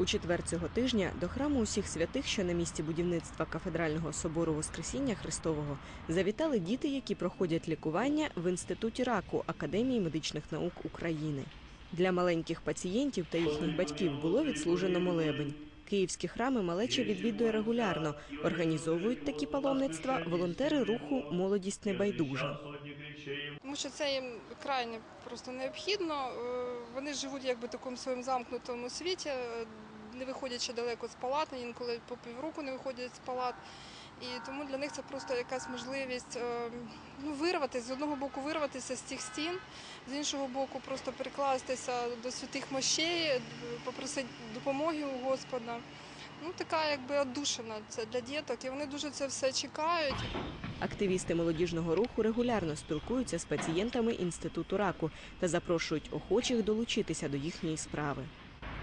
У четвер цього тижня до храму усіх святих, що на місці будівництва кафедрального собору Воскресіння Христового, завітали діти, які проходять лікування в інституті раку Академії медичних наук України. Для маленьких пацієнтів та їхніх батьків було відслужено молебень. Київські храми малеча відвідує регулярно. Організовують такі паломництва волонтери руху Молодість небайдужа. Тому що це їм крайне просто необхідно. Е, Вони живуть якби в такому своєму замкнутому світі, не виходячи далеко з палат, інколи по півроку не виходять з палат. І тому для них це просто якась можливість е, ну, вирватися, з одного боку вирватися з цих стін, з іншого боку, просто перекластися до святих мощей, попросити допомоги у Господа. Ну, така якби одушина це для діток, і вони дуже це все чекають. Активісти молодіжного руху регулярно спілкуються з пацієнтами інституту раку та запрошують охочих долучитися до їхньої справи.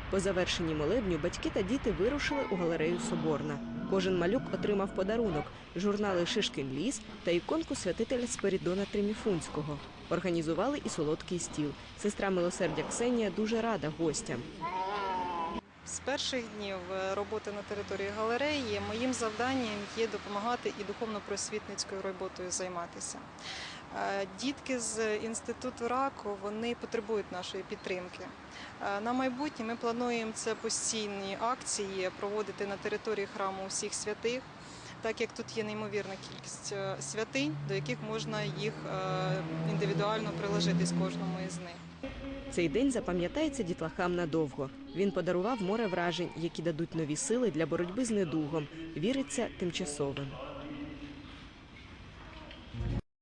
По завершенні молебню батьки та діти вирушили у галерею Соборна. Кожен малюк отримав подарунок журнали Шишкин ліс та іконку святителя Спирідона Триміфунського. Організували і солодкий стіл. Сестра милосердя Ксенія дуже рада гостям. З перших днів е, роботи на території галереї моїм завданням є допомагати і духовно-просвітницькою роботою займатися. Е, Дітки з інституту раку вони потребують нашої підтримки. Е, На майбутнє ми плануємо це постійні акції проводити на території храму усіх святих, так як тут є неймовірна кількість е, святинь, до яких можна їх індивідуально приложитись кожному із них. Цей день запам'ятається дітлахам надовго. Він подарував море вражень, які дадуть нові сили для боротьби з недугом. Віриться тимчасовим.